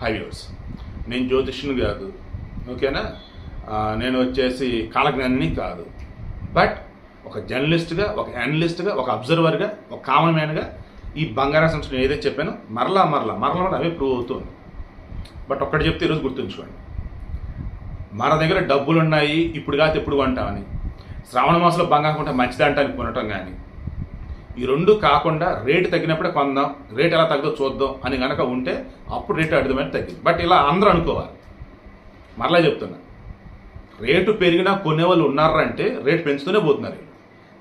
Five years నేను జ్యోతిష్యుని కాదు. ఓకేనా? నేను వచ్చేసి కాలజ్ఞాని కాదు. బట్ ఒక జర్నలిస్ట్గా ఒక అనలిస్ట్గా ఒక అబ్జర్వర్గా ఒక కామన్ మ్యాన్గా ఈ బంగారా సంస్థ నేను ఏదైతే చెప్పానో మరలా మరలా మరలా మరలా అవే ప్రూవ్ అవుతుంది బట్ ఒక్కటి చెప్తే ఈరోజు గుర్తుంచుకోండి. మన దగ్గర డబ్బులు ఉన్నాయి ఇప్పుడు కాదు ఎప్పుడు కొంటామని. శ్రావణ మాసంలో బంగారం కొంటే మంచిదంటానికి కొనటం కానీ ఈ రెండు కాకుండా రేటు తగ్గినప్పుడే కొందాం. రేట్ ఎలా తగ్గదో చూద్దాం అని కనుక ఉంటే అప్పుడు రేటు అర్థమైతే తగ్గింది. బట్ ఇలా అందరూ అనుకోవాలి. మరలా చెప్తున్నా. రేటు పెరిగినా కొనేవాళ్ళు ఉన్నారంటే రేటు పెంచుతూనే పోతున్నారు.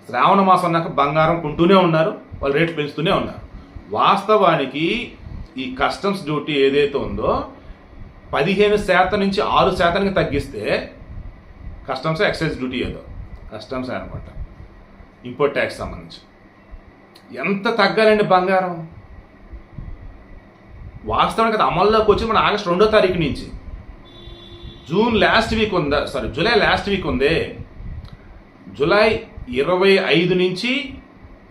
శ్రావణ మాసం అన్నాక బంగారం కొంటూనే ఉన్నారు. వాళ్ళు రేటు పెంచుతూనే ఉన్నారు. వాస్తవానికి ఈ కస్టమ్స్ డ్యూటీ ఏదైతే ఉందో పదిహేను శాతం నుంచి ఆరు శాతానికి తగ్గిస్తే కస్టమ్స్ ఎక్సైజ్ డ్యూటీ ఏదో. కస్టమ్స్ అనమాట. ఇంపోర్ట్ ట్యాక్స్ సంబంధించి. ఎంత తగ్గాలండి బంగారం? వాస్తవానికి అది అమల్లోకి వచ్చి మన ఆగస్ట్ రెండో తారీఖు నుంచి. జూన్ లాస్ట్ వీక్ ఉందా? సారీ జూలై లాస్ట్ వీక్ ఉంది. జూలై ఇరవై ఐదు నుంచి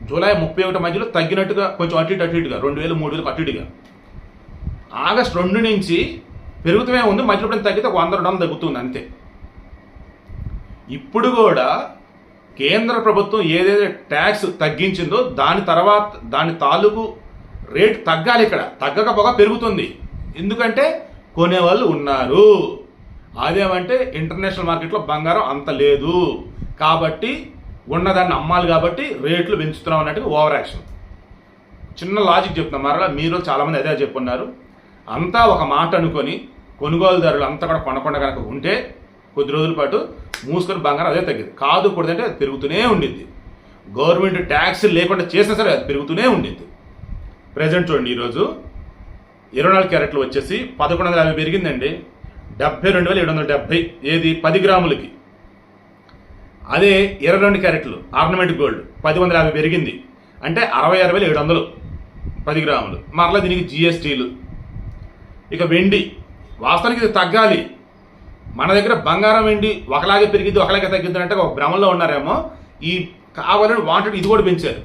జూలై ముప్పై ఒకటి మధ్యలో తగ్గినట్టుగా కొంచెం అటు ఇటు అటు ఇటుగా రెండు వేలు మూడు వేలు అటు ఇటుగా. ఆగస్ట్ రెండు నుంచి పెరుగుతూనే ఉంది మధ్యలో తగ్గితే ఒక వంద రెండు వందలు తగ్గుతుంది అంతే. ఇప్పుడు కూడా కేంద్ర ప్రభుత్వం ఏదైతే ట్యాక్స్ తగ్గించిందో దాని తర్వాత దాని తాలూకు రేట్ తగ్గాలి ఇక్కడ. తగ్గకపోగా పెరుగుతుంది. ఎందుకంటే కొనేవాళ్ళు ఉన్నారు. అదేమంటే ఇంటర్నేషనల్ మార్కెట్లో బంగారం అంత లేదు. కాబట్టి ఉన్నదాన్ని అమ్మాలి కాబట్టి రేట్లు పెంచుతున్నాం అన్నట్టుగా ఓవర్ యాక్షన్. చిన్న లాజిక్ చెప్తున్నా మరలా మీరు చాలామంది అదే చెప్పున్నారు. అంతా ఒక మాట అనుకొని కొనుగోలుదారులు అంతా కూడా కొనకుండా కనుక ఉంటే కొద్ది రోజుల పాటు మూసుకొని బంగారం అదే తగ్గింది. కాదు కూడదంటే అది పెరుగుతూనే ఉండిద్ది. గవర్నమెంట్ ట్యాక్స్ లేకుండా చేసినా సరే అది పెరుగుతూనే ఉండిద్ది. ప్రజెంట్ చూడండి ఈరోజు ఇరవై నాలుగు క్యారెట్లు వచ్చేసి పదకొండు వందల యాభై పెరిగిందండి. డెబ్బై రెండు వేల ఏడు వందల డెబ్బై ఏది? పది గ్రాములకి. అదే ఇరవై రెండు క్యారెట్లు ఆర్నమెంట్ గోల్డ్ పది వందల యాభై పెరిగింది. అంటే అరవై ఆరు వేల ఏడు వందలు పది గ్రాములు. మరలా దీనికి జిఎస్టీలు ఇక వెండి వాస్తవానికి ఇది తగ్గాలి. మన దగ్గర బంగారం వెండి ఒకలాగే పెరిగింది ఒకలాగే తగ్గింది అంటే ఒక భ్రమంలో ఉన్నారేమో. ఈ కావాలని వాంటెడ్ ఇది కూడా పెంచారు.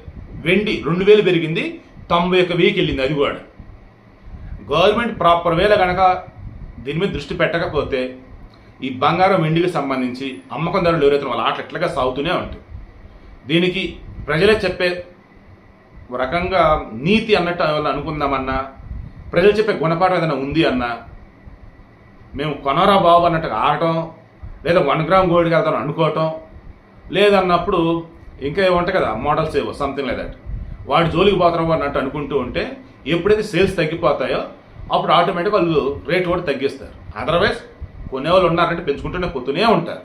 వెండి రెండు వేలు పెరిగింది తొంభై ఒక్క వెయ్యికి వెళ్ళింది అది కూడా. గవర్నమెంట్ ప్రాపర్ వేల కనుక దీని మీద దృష్టి పెట్టకపోతే ఈ బంగారం వెండికి సంబంధించి అమ్మకందారులు ఎవరైతే వాళ్ళ ఆటలు ఎట్లాగా సాగుతూనే ఉంటాయి. దీనికి ప్రజలే చెప్పే ఒక రకంగా నీతి అన్నట్టు వాళ్ళు అనుకుందామన్నా ప్రజలు చెప్పే గుణపాఠం ఏదైనా ఉంది అన్నా మేము కొనరా బాబు అన్నట్టుగా ఆడటం లేదా వన్ గ్రామ్ గోల్డ్కి వెళ్తాం అనుకోవటం లేదన్నప్పుడు ఇంకా ఏమో ఉంటాయి కదా మోడల్స్ ఏవో సంథింగ్ లైక్ దట్ వాడి జోలికి పోతారు అన్నట్టు అనుకుంటూ ఉంటే ఎప్పుడైతే సేల్స్ తగ్గిపోతాయో అప్పుడు ఆటోమేటిక్ వాళ్ళు రేట్ కూడా తగ్గిస్తారు. అదర్వైజ్ కొనేవాళ్ళు ఉన్నారంటే పెంచుకుంటూనే పోతూనే ఉంటారు.